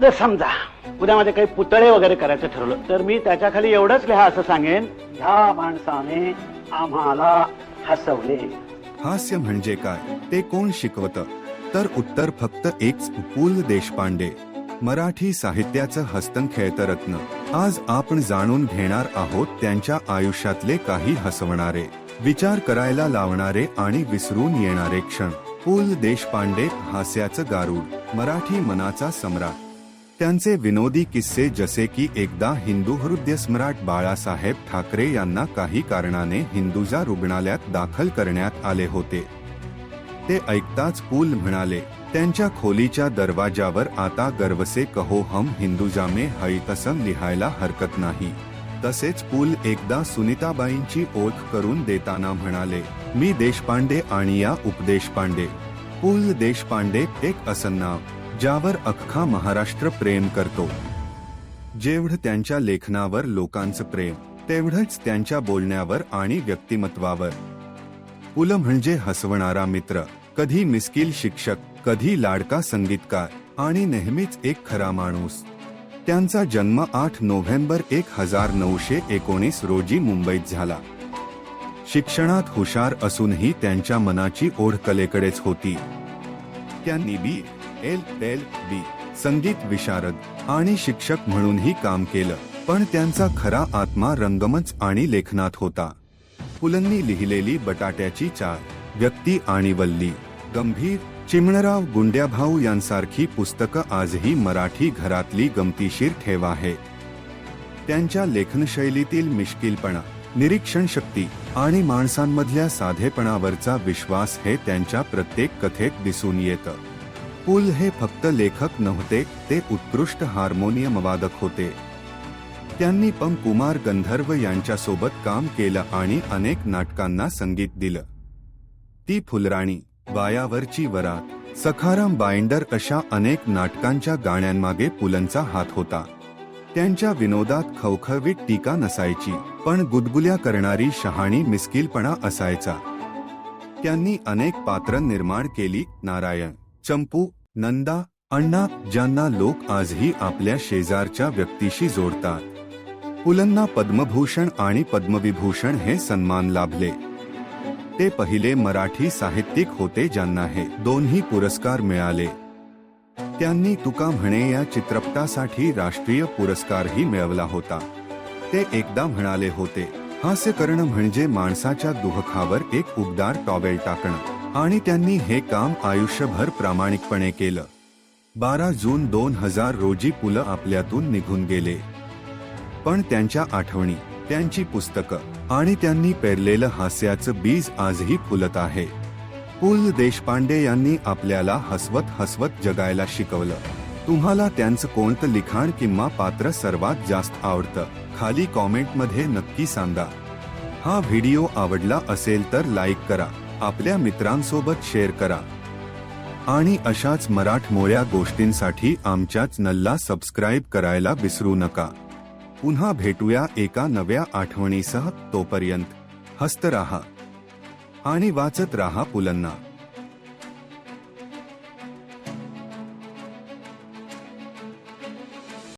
जर समजा उद्या माझे काही पुतळे वगैरे करायचं ठरवलं तर मी त्याच्याखाली एवढंच लिहा असं सांगेन ह्या माणसाने आम्हाला हसवले. हास्य म्हणजे काय ते कोण शिकवत? तर उत्तर फक्त एकच पु ल देशपांडे मराठी साहित्याचं हस्तंखेळत रत्न. आज आपण जाणून घेणार आहोत त्यांच्या आयुष्यातले काही हसवणारे विचार करायला लावणारे आणि विसरून येणारे क्षण. पु ल देशपांडे हास्याचं गारुड मराठी मनाचा सम्राट. त्यांचे विनोदी किस्से जसे की एकदा हिंदू हृदय सम्राट बाळासाहेब ठाकरे यांना काही कारणाने हिंदुजा रुग्णालयात दाखल करण्यात आले होते. ते ऐकताच पूल म्हणाले त्यांच्या खोलीच्या दरवाजावर आता गर्वसे कहो हम हिंदुजा में लिहायला हरकत नाही. तसेच पूल एकदा सुनीताबाईंची ओळख करून देताना म्हणाले मी देशपांडे आणि या उपदेश पांडे पूल देशपांडे एक असं नाव. ज्यावर अख्खा महाराष्ट्र प्रेम करतो. जेवढं त्यांच्या लेखनावर लोकांचं प्रेम तेवढंच त्यांच्या बोलण्यावर आणि व्यक्तिमत्वावर. पुल म्हणजे हसवणारा मित्र कधी मिस्किल शिक्षक कधी लाडका संगीतकार आणि नेहमीच एक खरा माणूस. त्यांचा जन्म आठ नोव्हेंबर एक हजार नऊशे एकोणीस रोजी मुंबईत झाला. शिक्षणात हुशार असूनही त्यांच्या मनाची ओढ कलेकडेच होती. त्यांनी बी एल एल बी. संगीत विशारद आणि शिक्षक म्हणूनही काम केलं. पण त्यांचा खरा आत्मा रंगमंच आणि लेखनात होता. पुलंनी लिहिलेली बटाट्याची चाळ व्यक्ती आणि वल्ली गंभीर चिमणराव गुंड्याभाऊ यांसारखी पुस्तकं आजही मराठी घरातली गमतीशीर ठेव आहे. त्यांच्या लेखनशैलीतील मिश्किलपणा निरीक्षण शक्ती आणि माणसांमधल्या साधेपणावरचा विश्वास हे त्यांच्या प्रत्येक कथेत दिसून येतं. पुल हे फक्त लेखक नव्हते ते उत्कृष्ट हार्मोनियम वादक होते. त्यांनी पम कुमार गंधर्व यांच्यासोबत काम केलं आणि अनेक नाटकांना संगीत दिलं. ती फुलराणी वायावरची वरात सखाराम बाइंडर अशा अनेक नाटकांच्या गाण्यांमागे पुलंचा हात होता. त्यांच्या विनोदात खवखवीत टीका नसायची पण गुदगुल्या करणारी शहाणी मिस्किलपणा असायचा. त्यांनी अनेक पात्र निर्माण केली नारायण. चंपू नंदा अण्णा ज्यांना लोक आजही आपल्या शेजारच्या व्यक्तीशी जोडतात. पुलंना पद्मभूषण आणि पद्मविभूषण हे सन्मान लाभले. ते पहिले मराठी साहित्यिक होते ज्यांना हे दोन्ही पुरस्कार मिळाले. त्यांनी तुका म्हणे या चित्रपटासाठी राष्ट्रीय पुरस्कारही मिळवला होता. ते एकदा म्हणाले होते हास्य करणं म्हणजे माणसाच्या दुःखावर एक उबदार टॉवेल टाकणं. आणि त्यांनी हे काम आयुष्यभर प्रामाणिकपणे केलं. बारा जून दोन हजार रोजी पुलं आपल्यातून निघून गेले. पण त्यांच्या आठवणी त्यांची पुस्तकं आणि त्यांनी पेरलेलं हास्याचं बीज आजही फुलत आहे. पु ल देशपांडे यांनी आपल्याला हसवत हसवत जगायला शिकवलं. तुम्हाला त्यांचं कोणतं लिखाण किंवा पात्र सर्वात जास्त आवडतं खाली कॉमेंटमध्ये नक्की सांगा. हा व्हिडिओ आवडला असेल तर लाईक करा. आपल्या मित्रांसोबत शेअर करा. आणि अशाच मराठमोळ्या गोष्टींसाठी आमच्याच नल्ला सबस्क्राईब करायला विसरू नका. पुन्हा भेटूया एका नव्या आठवणीसह तोपर्यंत. हस्त राहा. आणि वाचत राहा पुलंना.